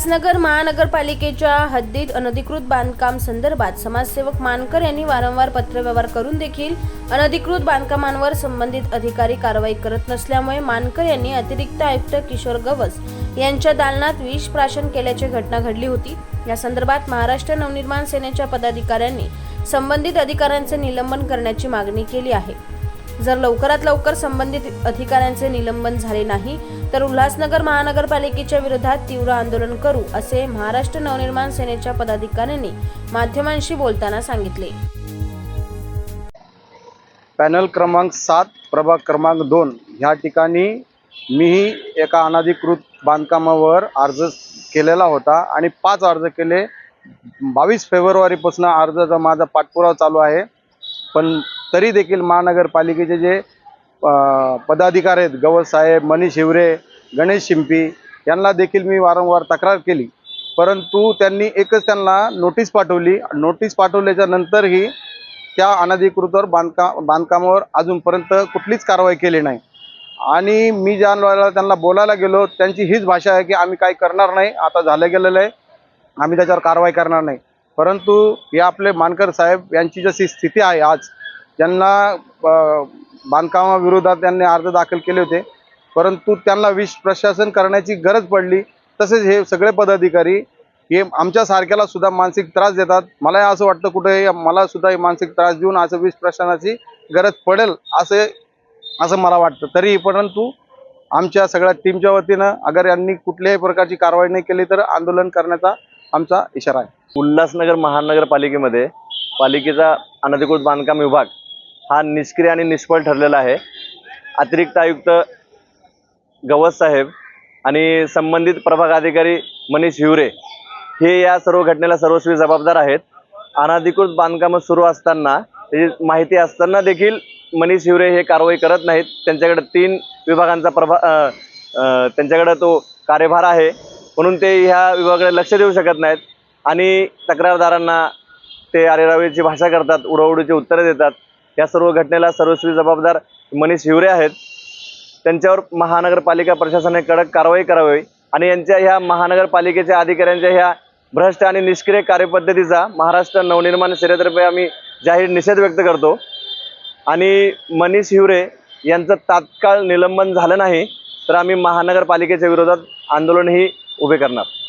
उल्हासनगर महानगरपालिकेच्या हद्दीत अनधिकृत बांधकाम संदर्भात समाजसेवक मानकर यांनी वारंवार पत्रव्यवहार करून देखील अनधिकृत बांधकामांवर संबंधित अधिकारी कारवाई करत नसल्यामुळे मानकर यांनी अतिरिक्त आयुक्त किशोर गवस यांच्या दालनात विष प्राशन केल्याची घटना घडली होती. या संदर्भात महाराष्ट्र नवनिर्माण सेनेच्या पदाधिकाऱ्यांनी संबंधित अधिकाऱ्यांचे निलंबन करण्याची मागणी केली आहे. जर लवकरात लवकर संबंधित अधिकाऱ्यांचे निलंबन झाले नाही तर उल्हासनगर महानगरपालिकेच्या विरोधात तीव्र आंदोलन करू असे महाराष्ट्र नवनिर्माण सेनेच्या पदाधिकाऱ्यांनी माध्यमांशी बोलताना सांगितले. पॅनल क्रमांक सात प्रभाग क्रमांक दोन ह्या ठिकाणी मीही एका अनाधिकृत बांधकामावर अर्ज केलेला होता आणि पाच अर्ज केले. बावीस फेब्रुवारीपासून अर्जाचा माझा पाठपुरावा चालू आहे. पण तरी देखील महानगरपालिकेचे जे पदाधिकारी आहेत. गवत साहेब मनीष हिवरे गणेश शिंपी यांना देखील मी वारंवार तक्रार केली. परंतु त्यांनी एकच त्यांना नोटीस पाठवली. नोटीस पाठवल्याच्या नंतरही त्या अनधिकृतवर बांधका बांधकामावर अजूनपर्यंत कुठलीच कारवाई केली नाही. आणि मी ज्या वेळेला त्यांना बोलायला गेलो त्यांची हीच भाषा आहे की आम्ही काही करणार नाही. आता झालं गेलेलं आहे. आम्ही त्याच्यावर कारवाई करणार नाही. परंतु हे आपले मानकर साहेब यांची जशी स्थिती आहे आज ज्यांना बांधकामाविरोधात त्यांनी अर्ज दाखल केले होते. परंतु त्यांना विष प्रशासन करण्याची गरज पडली. तसेच हे सगळे पदाधिकारी हे आमच्यासारख्याला सुद्धा मानसिक त्रास देतात. मला असं वाटतं कुठे मला सुद्धा हे मानसिक त्रास देऊन असं विष प्रशासनाची गरज पडेल असे असं मला वाटतं. तरी परंतु आमच्या सगळ्या टीमच्या वतीनं अगर यांनी कुठल्याही प्रकारची कारवाई नाही केली तर आंदोलन करण्याचा आमचा इशारा आहे. उल्हासनगर महानगरपालिकेमध्ये पालिकेचा अनधिकृत बांधकाम विभाग हा निष्क्रिय आणि निष्फळ ठरलेला आहे. अतिरिक्त आयुक्त गवस साहेब आणि संबंधित प्रभागाधिकारी मनीष हिवरे हे या सर्व घटनेला सर्वस्वी जबाबदार आहेत. अनाधिकृत बांधकामं सुरू असताना त्याची माहिती असताना देखील मनीष हिवरे हे कारवाई करत नाहीत. त्यांच्याकडे तीन विभागांचा प्रभा त्यांच्याकडं त्यांच्याकडे तो कार्यभार आहे. म्हणून ते ह्या विभागाकडे लक्ष देऊ शकत नाहीत आणि तक्रारदारांना ते अरेरावीची भाषा करतात उडवडूची उत्तरं देतात. या सर्व घटनेला सर्वस्वी जबाबदार मनीष हिवरे आहेत. त्यांच्यावर महानगरपालिका प्रशासनाने कडक कारवाई करावी आणि यांच्या ह्या महानगरपालिकेच्या अधिकाऱ्यांच्या ह्या भ्रष्ट आणि निष्क्रिय कार्यपद्धतीचा महाराष्ट्र नवनिर्माण सेनेतर्फे आम्ही जाहीर निषेध व्यक्त करतो. आणि मनीष हिवरे यांचं तात्काळ निलंबन झालं नाही तर आम्ही महानगरपालिकेच्या विरोधात आंदोलनही उभे करणार.